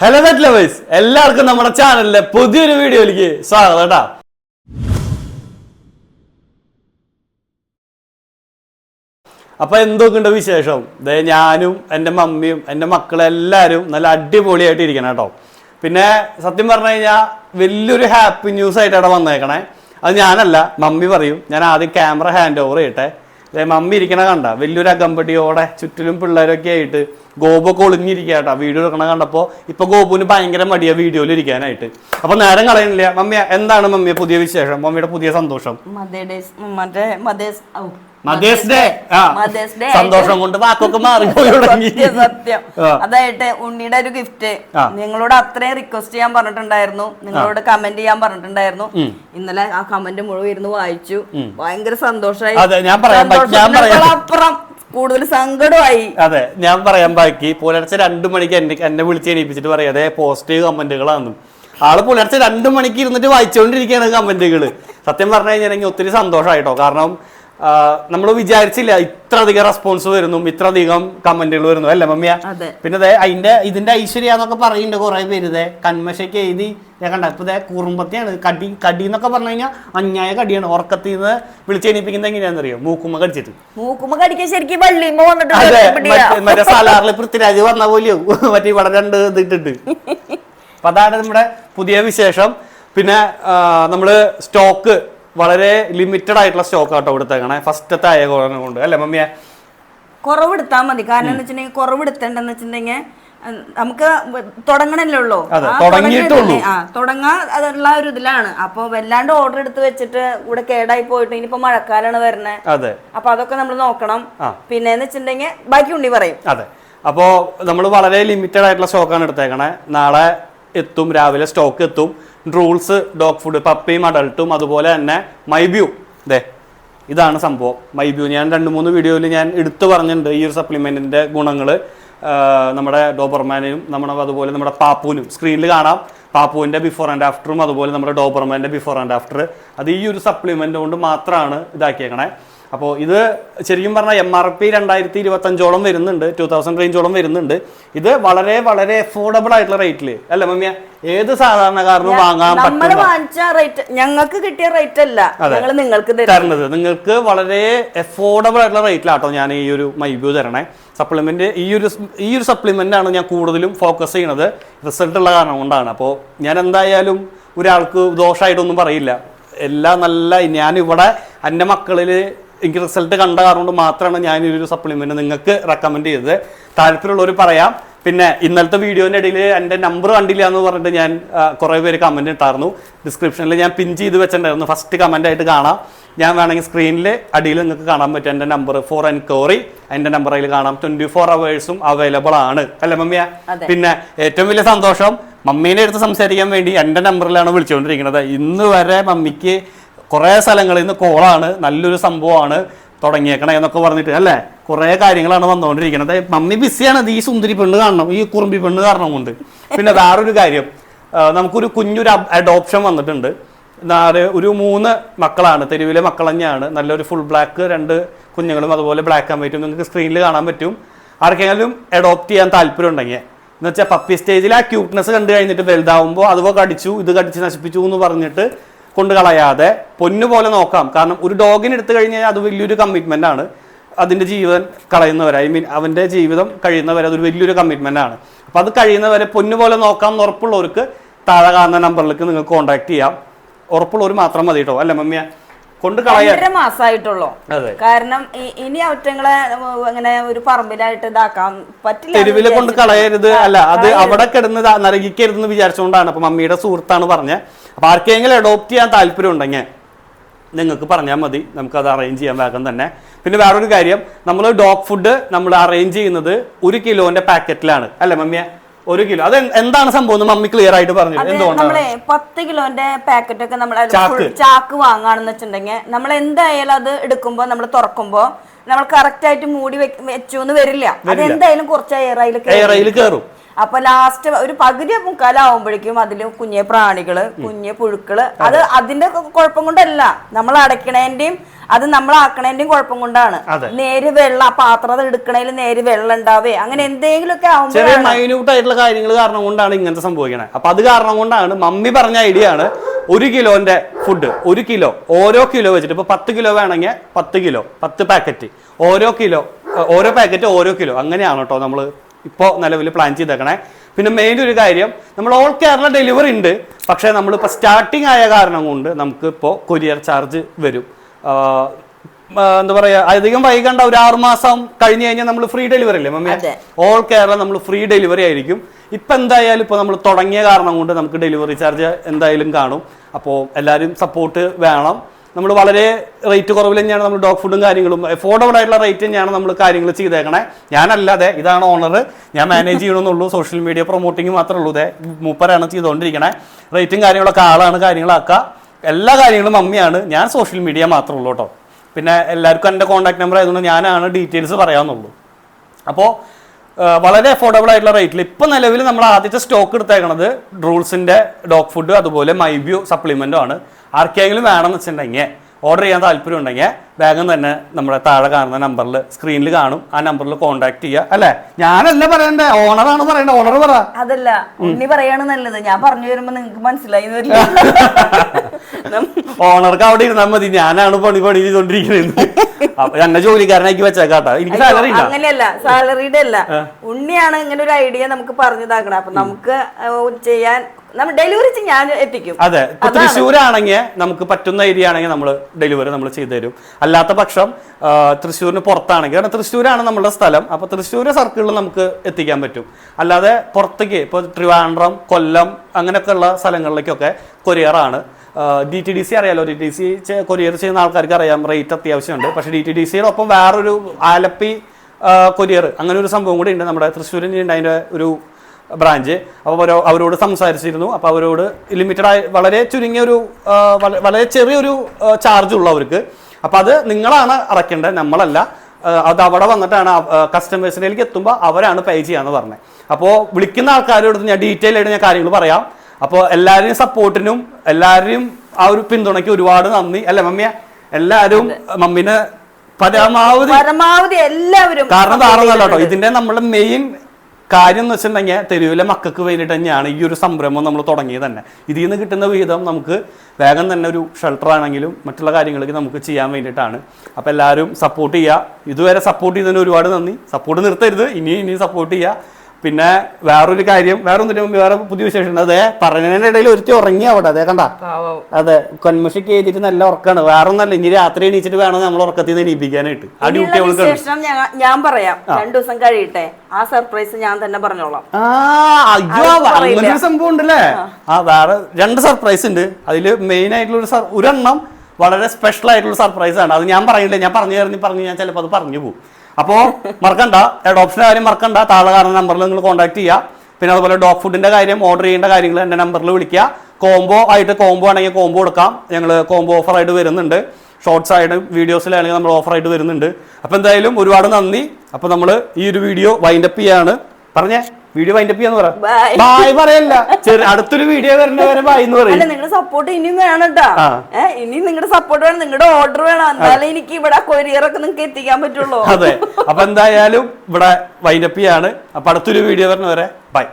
Hello net lovers എല്ലാവർക്കും നമ്മുടെ ചാനലിലെ പുതിയൊരു വീഡിയോയിലേക്ക് സ്വാഗതം കേട്ടാ അപ്പൊ എന്തൊക്കെയുണ്ട് വിശേഷം? ദേ ഞാനും എന്റെ മമ്മിയും എന്റെ മക്കളും എല്ലാവരും നല്ല അടിപൊളിയായിട്ട് ഇരിക്കണം കേട്ടോ പിന്നെ സത്യം പറഞ്ഞു കഴിഞ്ഞാൽ വലിയൊരു ഹാപ്പി ന്യൂസ് ആയിട്ട് അവിടെ വന്നേക്കണേ. അത് ഞാനല്ല മമ്മി പറയും ഞാൻ ആദ്യം ക്യാമറ ഹാൻഡ് ഓവർ ചെയ്യട്ടെ. മമ്മി ഇരിക്കണ കണ്ട വലിയൊരു അകമ്പടിയോടെ ചുറ്റിലും പിള്ളേരൊക്കെ ആയിട്ട് ഗോപൊക്കെ ഒളിഞ്ഞിരിക്കുക കേട്ടോ വീഡിയോ എടുക്കണ കണ്ടപ്പോൾ ഇപ്പൊ ഗോപുവിന് ഭയങ്കര മടിയാ വീഡിയോയിൽ ഇരിക്കാനായിട്ട്. അപ്പൊ നേരം കളയുന്നില്ല മമ്മിയ എന്താണ് മമ്മിയ പുതിയ വിശേഷം? മമ്മിയുടെ പുതിയ സന്തോഷം. Mothers day. മദേഴ്സ് ഡേ സന്തോഷം കൊണ്ട് വാക്കൊക്കെ മാറി സത്യം. അതായിട്ട് ഉണ്ണിയുടെ ഒരു ഗിഫ്റ്റ് നിങ്ങളോട് അത്രയും റിക്വസ്റ്റ് ചെയ്യാൻ പറഞ്ഞിട്ടുണ്ടായിരുന്നു. നിങ്ങളോട് കമന്റ് ചെയ്യാൻ പറഞ്ഞിട്ടുണ്ടായിരുന്നു. ഇന്നലെ ആ കമന്റ് മുഴുവൻ ഇരുന്ന് വായിച്ചു. ഭയങ്കര സന്തോഷമായി അതെ, ഞാൻ പറയാൻ ബാക്കി ഞാൻ പറയാം. സന്തോഷത്തിനേക്കാളപ്പുറം കൂടുതൽ സങ്കടമായി. അതെ ഞാൻ പറയാൻ ബാക്കി പുലർച്ചെ രണ്ടു മണിക്ക് എന്നെ എന്നെ വിളിച്ച് എണീപ്പിച്ചിട്ട് പറയാം. അതെ പോസിറ്റീവ് കമന്റുകളാണ് ആൾ പുലർച്ചെ രണ്ടു മണിക്ക് ഇരുന്നിട്ട് വായിച്ചുകൊണ്ടിരിക്കുകയാണ് കമന്റുകൾ സത്യം പറഞ്ഞു കഴിഞ്ഞാൽ ഒത്തിരി സന്തോഷമായിട്ടോ കാരണം നമ്മൾ വിചാരിച്ചില്ല ഇത്ര അധികം റെസ്പോൺസ് വരുന്നു ഇത്ര അധികം കമന്റുകൾ വരുന്നു. അല്ലേ മമ്മിയ? അതെ. പിന്നെ ദേ അതിന്റെ ഇതിന്റെ ഐശ്വര്യ എന്നൊക്കെ പറയുന്നുണ്ട് കുറെ പേര്. ഇതേ കന്മശയ്ക്ക് എഴുതി ഞാൻ കണ്ട? ഇപ്പൊ കുറുമ്പത്തിയാണ് കടി കടി എന്നൊക്കെ പറഞ്ഞു കഴിഞ്ഞാൽ അന്യായ കടിയാണ്. ഉറക്കത്തിൽ നിന്ന് വിളിച്ചെണീപ്പിക്കുന്നത് എങ്ങനെയാണെന്നറിയോ? മൂക്കുമ്മ കടിച്ചിട്ട്. മൂക്കുമ്മ കടിക്കാൻ ശരിക്കും അതെ. മറ്റേ- സലാറിൽ പൃഥ്വിരാജ് വന്ന പോലെയോ? മറ്റേ ഇവിടെ രണ്ട് ഇതിട്ടിട്ട്. അപ്പൊ അതാണ് നമ്മുടെ പുതിയ വിശേഷം. പിന്നെ നമ്മൾ സ്റ്റോക്ക് വളരെ ലിമിറ്റഡ് ആയിട്ടുള്ള സ്റ്റോക്ക് ആട്ടോ എടുത്തേക്കണേ ഫസ്റ്റത്തെ ആയ കുറവ് കൊണ്ട്. അല്ലേ മമ്മിയെ? കുറവെടുത്താൽ മതി. കാരണം എന്ന് വെച്ചിട്ടുണ്ടെങ്കിൽ കുറവെടുത്തേണ്ടെന്ന് വെച്ചിട്ടുണ്ടെങ്കിൽ നമുക്ക് തുടങ്ങണല്ലേ ഉള്ളൂ. തുടങ്ങാൻ അതുള്ള ഒരു ഇതിലാണ്. അപ്പൊ വല്ലാണ്ട് ഓർഡർ എടുത്ത് വെച്ചിട്ട് ഇവിടെ കേടായി പോയിട്ട് ഇനിയിപ്പോ മഴക്കാലാണ് വരുന്നത് അപ്പൊ അതൊക്കെ നമ്മൾ നോക്കണം. പിന്നെ എന്ന് വെച്ചിട്ടുണ്ടെങ്കിൽ ബാക്കി ഉണ്ടി പറയും. അതെ. അപ്പോ നമ്മൾ വളരെ ലിമിറ്റഡ് ആയിട്ടുള്ള സ്റ്റോക്കാണ് എടുത്തേക്കണേ. നാളെ എത്തും രാവിലെ സ്റ്റോക്ക് എത്തും. റൂൾസ് ഡോഗ് ഫുഡ് പപ്പയും അഡൾട്ടും അതുപോലെ തന്നെ മൈബ്യൂ ദേ ഇതാണ് സംഭവം. മൈബ്യൂ ഞാൻ രണ്ട് മൂന്ന് വീഡിയോയിൽ ഞാൻ എടുത്തു പറഞ്ഞിട്ടുണ്ട് ഈ ഒരു സപ്ലിമെന്റിന്റെ ഗുണങ്ങൾ നമ്മുടെ ഡോബർമാനും നമ്മുടെ അതുപോലെ നമ്മുടെ പാപ്പുവിനും സ്ക്രീനിൽ കാണാം. പാപ്പുവിന്റെ ബിഫോർ ആൻഡ് ആഫ്റ്ററും അതുപോലെ നമ്മുടെ ഡോബർമാന്റെ ബിഫോർ ആൻഡ് ആഫ്റ്റർ അത് ഈ ഒരു സപ്ലിമെന്റ് കൊണ്ട് മാത്രമാണ് ഇതാക്കിയേക്കണേ. അപ്പോൾ ഇത് ശരിക്കും പറഞ്ഞാൽ എം ആർ പി രണ്ടായിരത്തി ഇരുപത്തഞ്ചോളം വരുന്നുണ്ട് ടു തൗസൻഡ് റേഞ്ചോളം വരുന്നുണ്ട്. ഇത് വളരെ വളരെ അഫോർഡബിൾ ആയിട്ടുള്ള റേറ്റിൽ അല്ല മമ്മിയ? ഏത് സാധാരണക്കാരനും വാങ്ങാൻ ഞങ്ങൾക്ക് കിട്ടിയ റേറ്റ് അല്ല. ഞങ്ങൾ നിങ്ങൾക്ക് തരുന്നത്. നിങ്ങൾക്ക് വളരെ അഫോർഡബിൾ ആയിട്ടുള്ള റേറ്റിലാട്ടോ ഞാൻ ഈ ഒരു മൈബ്യൂ തരണേ. സപ്ലിമെന്റ് ഈ ഒരു ഈ ഒരു സപ്ലിമെന്റ് ആണ് ഞാൻ കൂടുതലും ഫോക്കസ് ചെയ്യുന്നത് റിസൾട്ട് ഉള്ള കാരണം കൊണ്ടാണ്. അപ്പോൾ ഞാൻ എന്തായാലും ഒരാൾക്ക് ദോഷമായിട്ടൊന്നും പറയില്ല. എല്ലാം നല്ല ഞാൻ ഇവിടെ എന്റെ മക്കളിൽ എനിക്ക് റിസൾട്ട് കണ്ട കാരണം കൊണ്ട് മാത്രമാണ് ഞാൻ ഈ ഒരു സപ്ലിമെന്റ് നിങ്ങൾക്ക് റെക്കമെൻഡ് ചെയ്തത്. താല്പര്യമുള്ളവർ പറയാം. പിന്നെ ഇന്നലത്തെ വീഡിയോന്റെ ഇടയിൽ എന്റെ നമ്പർ കണ്ടില്ല എന്ന് പറഞ്ഞിട്ട് ഞാൻ കുറേ പേര് കമന്റ് ഇട്ടായിരുന്നു. ഡിസ്ക്രിപ്ഷനിൽ ഞാൻ പിൻ ചെയ്ത് വെച്ചിട്ടുണ്ടായിരുന്നു. ഫസ്റ്റ് കമന്റ് ആയിട്ട് കാണാം. ഞാൻ വേണമെങ്കിൽ സ്ക്രീനിൽ അടിയിൽ നിങ്ങൾക്ക് കാണാൻ പറ്റും എന്റെ നമ്പർ ഫോർ എൻക്വയറി എന്റെ നമ്പർ അതിൽ കാണാം. ട്വന്റി ഫോർ അവേഴ്സും അവൈലബിൾ ആണ്. അല്ലേ മമ്മിയ? പിന്നെ ഏറ്റവും വലിയ സന്തോഷം മമ്മീനെ എടുത്ത് സംസാരിക്കാൻ വേണ്ടി എന്റെ നമ്പറിലാണ് വിളിച്ചുകൊണ്ടിരിക്കുന്നത്. ഇന്ന് വരെ മമ്മിക്ക് കുറേ സ്ഥലങ്ങളിൽ നിന്ന് കോളാണ് നല്ലൊരു സംഭവമാണ് തുടങ്ങിയേക്കണേ എന്നൊക്കെ പറഞ്ഞിട്ട് അല്ലേ? കുറേ കാര്യങ്ങളാണ് വന്നുകൊണ്ടിരിക്കുന്നത് മമ്മി ബിസിയാണ് ഈ സുന്ദരി പെണ്ണ് കാരണം ഈ കുറുമ്പി പെണ്ണ് കാരണം കൊണ്ട്. പിന്നെ വേറൊരു കാര്യം നമുക്കൊരു കുഞ്ഞൊരു അഡോപ്ഷൻ വന്നിട്ടുണ്ട്. നാല് ഒരു മൂന്ന് മക്കളാണ് തെരുവിലെ മക്കൾ തന്നെയാണ്. നല്ലൊരു ഫുൾ ബ്ലാക്ക് രണ്ട് കുഞ്ഞുങ്ങളും അതുപോലെ ബ്ലാക്ക് ആൻഡ് വൈറ്റും നിങ്ങൾക്ക് സ്ക്രീനിൽ കാണാൻ പറ്റും. ആർക്കെങ്കിലും അഡോപ്റ്റ് ചെയ്യാൻ താല്പര്യം ഉണ്ടെങ്കിൽ എന്ന് വെച്ചാൽ പപ്പി സ്റ്റേജിൽ ആ ക്യൂട്ട്നെസ് കണ്ടു കഴിഞ്ഞിട്ട് വലുതാവുമ്പോൾ അതുപോലെ കടിച്ചു ഇത് കടിച്ച് നശിപ്പിച്ചു എന്ന് പറഞ്ഞിട്ട് കൊണ്ട് കളയാതെ പൊന്നു പോലെ നോക്കാം. കാരണം ഒരു ഡോഗിന് എടുത്തു കഴിഞ്ഞാൽ അത് വലിയൊരു കമ്മിറ്റ്മെന്റ് ആണ്. അതിന്റെ ജീവൻ കളയുന്നവരെ ഐ മീൻ അവന്റെ ജീവിതം കഴിയുന്നവരെ അതൊരു വലിയൊരു കമ്മിറ്റ്മെന്റ് ആണ്. അപ്പൊ അത് കഴിയുന്നവരെ പൊന്നു പോലെ നോക്കാം എന്ന് ഉറപ്പുള്ളവർക്ക് താഴെ കാണുന്ന നമ്പറിലേക്ക് നിങ്ങൾക്ക് കോൺടാക്ട് ചെയ്യാം. ഉറപ്പുള്ളവർ മാത്രം മതി കേട്ടോ അല്ല മമ്മിയ? കൊണ്ട് കളയാൻ. മാസമായിട്ടുള്ളൂ കാരണം ഇനി അവറ്റങ്ങളെ അങ്ങനെ ഒരു പറമ്പിലായിട്ട് ഇതാക്കാൻ പറ്റില്ല തെരുവിൽ കൊണ്ട് കളയരുത്. അല്ല അത് അവിടെ കിടന്ന് നരകിക്കരുത് എന്ന് വിചാരിച്ചുകൊണ്ടാണ് അപ്പൊ മമ്മിയുടെ സുഹൃത്താണ് പറഞ്ഞത് അപ്പൊ ആർക്കെങ്കിലും അഡോപ്റ്റ് ചെയ്യാൻ താല്പര്യം ഉണ്ടെങ്കിൽ നിങ്ങൾക്ക് പറഞ്ഞാൽ മതി. നമുക്ക് അത് അറേഞ്ച് ചെയ്യാൻ വേഗം തന്നെ. പിന്നെ വേറൊരു കാര്യം നമ്മൾ ഡോഗ് ഫുഡ് നമ്മൾ അറേഞ്ച് ചെയ്യുന്നത് ഒരു കിലോന്റെ പാക്കറ്റിലാണ് അല്ലേ മമ്മിയ? ഒരു കിലോ. അത് എന്താണ് സംഭവം മമ്മി ക്ലിയർ ആയിട്ട് പറഞ്ഞു. നമ്മളെ പത്ത് കിലോന്റെ പാക്കറ്റ് ഒക്കെ നമ്മൾ ചാക്ക്. വാങ്ങാണെന്ന് വെച്ചിട്ടുണ്ടെങ്കിൽ നമ്മൾ എന്തായാലും അത് എടുക്കുമ്പോ നമ്മൾ തുറക്കുമ്പോ നമ്മൾ കറക്റ്റ് ആയിട്ട് മൂടി വെച്ചു എന്ന് വരില്ല. അത് എന്തായാലും കുറച്ച് എയർ അതിൽ എയറയിൽ കയറും അപ്പൊ ലാസ്റ്റ് ഒരു പകുതി മുക്കാലാവുമ്പോഴേക്കും അതിൽ കുഞ്ഞെ പ്രാണികൾ കുഞ്ഞെ പുഴുക്കൾ അത്. അതിന്റെ കുഴപ്പം കൊണ്ടല്ല. നമ്മൾ അടയ്ക്കണേന്റെയും അത് നമ്മൾ ആക്കണേന്റെയും കുഴപ്പം കൊണ്ടാണ്. നേര് വെള്ളം ആ പാത്രം എടുക്കണേൽ നേര് വെള്ളം ഉണ്ടാവേ. അങ്ങനെ എന്തെങ്കിലുമൊക്കെ ചെറിയ ആവുമ്പോഴാണ് മൈന്യൂട്ട് ആയിട്ടുള്ള കാര്യങ്ങൾ കാരണം കൊണ്ടാണ് ഇങ്ങനത്തെ സംഭവിക്കണത് അപ്പൊ അത് കാരണം കൊണ്ടാണ് മമ്മി പറഞ്ഞ ഐഡിയ ആണ് ഒരു കിലോന്റെ ഫുഡ് ഒരു കിലോ ഓരോ കിലോ വെച്ചിട്ട് ഇപ്പൊ പത്ത് കിലോ വേണമെങ്കിൽ പത്ത് കിലോ പത്ത് പാക്കറ്റ് ഓരോ കിലോ ഓരോ പാക്കറ്റ് ഓരോ കിലോ. അങ്ങനെയാണ് കേട്ടോ നമ്മൾ ഇപ്പോൾ നിലവിൽ പ്ലാൻ ചെയ്തേക്കണേ. പിന്നെ മെയിൻ ഒരു കാര്യം നമ്മൾ ഓൾ കേരള ഡെലിവറി ഉണ്ട്. പക്ഷേ നമ്മളിപ്പോൾ സ്റ്റാർട്ടിങ് ആയ കാരണം കൊണ്ട് നമുക്ക് ഇപ്പോൾ കൊരിയർ ചാർജ് വരും എന്താ പറയുക അധികം വൈകണ്ട ഒരു ആറ് മാസം കഴിഞ്ഞ് കഴിഞ്ഞാൽ നമ്മൾ ഫ്രീ ഡെലിവറി അല്ലേ മമ്മി ഓൾ കേരള നമ്മൾ ഫ്രീ ഡെലിവറി ആയിരിക്കും. ഇപ്പം എന്തായാലും ഇപ്പോൾ നമ്മൾ തുടങ്ങിയ കാരണം കൊണ്ട് നമുക്ക് ഡെലിവറി ചാർജ് എന്തായാലും കാണും. അപ്പോൾ എല്ലാവരും സപ്പോർട്ട് വേണം. നമ്മൾ വളരെ റേറ്റ് കുറവിൽ തന്നെയാണ് നമ്മൾ ഡോഗ് ഫുഡും കാര്യങ്ങളും അഫോർഡബിൾ ആയിട്ടുള്ള റേറ്റ് തന്നെയാണ് നമ്മൾ കാര്യങ്ങൾ ചെയ്തേക്കണേ. ഞാനല്ലാതെ ഇതാണ് ഓണർ ഞാൻ മാനേജ് ചെയ്യണമെന്നുള്ളൂ. സോഷ്യൽ മീഡിയ പ്രൊമോട്ടിങ് മാത്രമേ ഉള്ളൂ. ഇതേ മൂപ്പരാണ് ചെയ്തുകൊണ്ടിരിക്കണേ. റേറ്റും കാര്യങ്ങളൊക്കെ ആളാണ് കാര്യങ്ങളാക്കുക. എല്ലാ കാര്യങ്ങളും മമ്മിയാണ്. ഞാൻ സോഷ്യൽ മീഡിയ മാത്രമേ ഉള്ളൂ കേട്ടോ. പിന്നെ എല്ലാവർക്കും എന്റെ കോൺടാക്ട് നമ്പർ ആയതുകൊണ്ട് ഞാനാണ് ഡീറ്റെയിൽസ് പറയാമെന്നുള്ളൂ അപ്പോൾ വളരെ അഫോർഡബിൾ ആയിട്ടുള്ള റേറ്റിൽ ഇപ്പം നിലവിൽ നമ്മൾ ആദ്യത്തെ സ്റ്റോക്ക് എടുത്തേക്കണത് റൂൾസിന്റെ ഡോഗ് ഫുഡ് അതുപോലെ മൈബ്യൂ സപ്ലിമെന്റും ആണ്. ആർക്കെങ്കിലും വേണമെന്ന് വെച്ചിട്ടുണ്ടെങ്കിൽ ഓർഡർ ചെയ്യാൻ താല്പര്യം ഉണ്ടെങ്കിൽ വേഗം തന്നെ നമ്മുടെ താഴെ കാണുന്ന നമ്പറിൽ സ്ക്രീനിൽ കാണും. ആ നമ്പറിൽ കോൺടാക്ട് ചെയ്യുക. അല്ലെ? ഞാനല്ല പറയണ്ടേ? ഓണറാണ് പറയണ്ടേ? ഓണർ പറ. അതല്ല. ഉണ്ണി പറയാണ് നല്ലത്. ഞാൻ പറഞ്ഞു വരുമ്പോ നിങ്ങക്ക് മനസ്സിലായി ഓണർക്ക് അവിടെ ഇരുന്നാൽ മതി. ഞാനാണ് പണി പണി ചെയ്തോണ്ടിരിക്കുന്നത് എന്നെ ജോലിക്കാരനാക്കി വെച്ചേക്കാട്ടോ. എനിക്ക് സാലറി അങ്ങനെയല്ല. സാലറിയുടെ അല്ല. ഉണ്ണിയാണ് ഇങ്ങനെ ഒരു ഐഡിയ നമുക്ക് പറഞ്ഞതാക്കണം. അപ്പൊ നമുക്ക് ചെയ്യാൻ നമ്മൾ ഡെലിവറി ഞാൻ എത്തിക്കും. അതെ തൃശ്ശൂരാണെങ്കിൽ നമുക്ക് പറ്റുന്ന ഏരിയ ആണെങ്കിൽ നമ്മൾ ഡെലിവറി നമ്മൾ ചെയ്തു തരും അല്ലാത്ത പക്ഷം തൃശ്ശൂരിന് പുറത്താണെങ്കിൽ കാരണം തൃശ്ശൂരാണ് നമ്മുടെ സ്ഥലം അപ്പൊ തൃശ്ശൂർ സർക്കിളിൽ നമുക്ക് എത്തിക്കാൻ പറ്റും. അല്ലാതെ പുറത്തേക്ക് ഇപ്പൊ ട്രിവാൻഡ്രം കൊല്ലം അങ്ങനെയൊക്കെ ഉള്ള സ്ഥലങ്ങളിലേക്കൊക്കെ കൊറിയറാണ് ഡി ടി ഡി സി അറിയാലോ? ഡി ടി സി കൊറിയർ ചെയ്യുന്ന ആൾക്കാർക്ക് അറിയാം റേറ്റ് അത്യാവശ്യമുണ്ട്. പക്ഷേ ഡി ടി ഡി സിയുടെ ഒപ്പം വേറൊരു ആലപ്പി കൊരിയർ അങ്ങനെ ഒരു സംഭവം കൂടി ഉണ്ട് നമ്മുടെ തൃശ്ശൂരിന്റെ ഉണ്ട് അതിന്റെ ഒരു ബ്രാഞ്ച്. അപ്പോൾ അവരോ അവരോട് സംസാരിച്ചിരുന്നു. അപ്പോൾ അവരോട് ലിമിറ്റഡ് ആയി വളരെ ചുരുങ്ങിയ ഒരു വളരെ ചെറിയൊരു ചാർജ് ഉള്ളവർക്ക് അപ്പോൾ അത് നിങ്ങളാണ് അടയ്ക്കേണ്ടത് നമ്മളല്ല. അത് അവിടെ വന്നിട്ടാണ് കസ്റ്റമേഴ്സിലേക്ക് എത്തുമ്പോൾ അവരാണ് പേ ചെയ്യാന്ന് പറഞ്ഞത്. അപ്പോൾ വിളിക്കുന്ന ആൾക്കാരോട് ഞാൻ ഡീറ്റെയിൽ ആയിട്ട് ഞാൻ കാര്യങ്ങൾ പറയാം. അപ്പോൾ എല്ലാവരെയും സപ്പോർട്ടിനും എല്ലാവരെയും ആ ഒരു പിന്തുണയ്ക്ക് ഒരുപാട് നന്ദി. അല്ലേ മമ്മിയ? എല്ലാവരും മമ്മിനെ പരമാവധി പരമാവധി എല്ലാവരും കാരണം താറന്നല്ല കേട്ടോ ഇതിന്റെ നമ്മുടെ മെയിൻ കാര്യം എന്ന് വെച്ചിട്ടുണ്ടെങ്കിൽ തെരുവിലെ മക്കൾക്ക് വേണ്ടിയിട്ട് തന്നെയാണ് ഈ ഒരു സംരംഭം നമ്മൾ തുടങ്ങിയത് തന്നെ. ഇതിൽ നിന്ന് കിട്ടുന്ന വിഹിതം നമുക്ക് വേഗം തന്നെ ഒരു ഷെൽട്ടർ ആണെങ്കിലും മറ്റുള്ള കാര്യങ്ങളൊക്കെ നമുക്ക് ചെയ്യാൻ വേണ്ടിയിട്ടാണ്. അപ്പോൾ എല്ലാവരും സപ്പോർട്ട് ചെയ്യുക. ഇതുവരെ സപ്പോർട്ട് ചെയ്തതിന് ഒരുപാട് നന്ദി. സപ്പോർട്ട് നിർത്തരുത്. ഇനിയും ഇനിയും സപ്പോർട്ട് ചെയ്യുക. പിന്നെ വേറൊരു കാര്യം വേറെ ഒന്നിനും മുമ്പ് വേറെ പുതിയ വിശേഷം അതെ പറഞ്ഞതിന്റെ ഇടയിൽ ഒരുത്തി ഉറങ്ങി അവിടെ. അതെ കണ്ട? അതെ കൺമുഷിക്ക് എഴുതിയിട്ട് നല്ല ഉറക്കാണ്. വേറെ ഒന്നല്ല ഇനി രാത്രി എണീച്ചിട്ട് വേണം നമ്മൾ ഉറക്കത്തിൽ നിന്ന് എണീപ്പിക്കാനായിട്ട്. ആ ഡ്യൂട്ടി അവൾക്ക് ഞാൻ- പറയാം. രണ്ടു ദിവസം കഴിയട്ടെ. ആ സർപ്രൈസ് ഞാൻ തന്നെ പറഞ്ഞോളാം. ആ അയ്യോ. അങ്ങനെ സംഭവം ഉണ്ടല്ലേ? ആ. വേറെ രണ്ട് സർപ്രൈസ് ഉണ്ട്. അതിൽ മെയിൻ ആയിട്ടുള്ള ഒരു ഒരെണ്ണം വളരെ സ്പെഷ്യൽ ആയിട്ടുള്ള സർപ്രൈസ് ആണ്. അത് ഞാൻ പറയില്ല ഞാൻ പറഞ്ഞു തരുന്ന പറഞ്ഞു ഞാൻ ചിലപ്പോൾ അത് പറഞ്ഞു പോകും. അപ്പോ മറക്കണ്ട. അഡോപ്ഷൻ കാര്യം മറക്കണ്ട. താഴെ കാരണം നമ്പറിൽ നിങ്ങൾ കോൺടാക്ട് ചെയ്യുക പിന്നെ അതുപോലെ ഡോഗ് ഫുഡിന്റെ കാര്യം ഓർഡർ ചെയ്യേണ്ട കാര്യങ്ങൾ എന്റെ നമ്പറിൽ വിളിക്കുക കോംബോ ആയിട്ട് കോംബോ ആണെങ്കിൽ കോംബോ കൊടുക്കാം. ഞങ്ങൾ കോംബോ ഓഫർ ആയിട്ട് വരുന്നുണ്ട്. ഷോർട്സ് ആയിട്ട് വീഡിയോസിലാണെങ്കിൽ നമ്മൾ ഓഫർ ആയിട്ട് വരുന്നുണ്ട്. അപ്പോൾ എന്തായാലും ഒരുപാട് നന്ദി. അപ്പോൾ നമ്മൾ ഈ ഒരു വീഡിയോ വൈൻഡപ്പ് ചെയ്യാണ്. പറഞ്ഞേ വീഡിയോ വൈൻഡപ്പ് ചെയ്യാന്ന് പറ. Bye. ബായ് പറയല്ല. ചെറിയ അടുത്തൊരു വീഡിയോ വരുന്നവരെ ബായ് എന്ന് അല്ല പറയും നിങ്ങളുടെ സപ്പോർട്ട് ഇനിയും വേണം കേട്ടാ. ഏഹ് ഇനി നിങ്ങളുടെ സപ്പോർട്ട് വേണം നിങ്ങളുടെ ഓർഡർ വേണം. എന്നാലേ എനിക്ക് ഇവിടെ കൊറിയർ ഒക്കെ നിങ്ങൾക്ക് എത്തിക്കാൻ പറ്റുള്ളൂ. അതെ. അപ്പൊ എന്തായാലും ഇവിടെ വൈൻഡപ്പ് ചെയ്യാണ്. അപ്പൊ അടുത്തൊരു വീഡിയോ വരുന്നവരെ ബൈ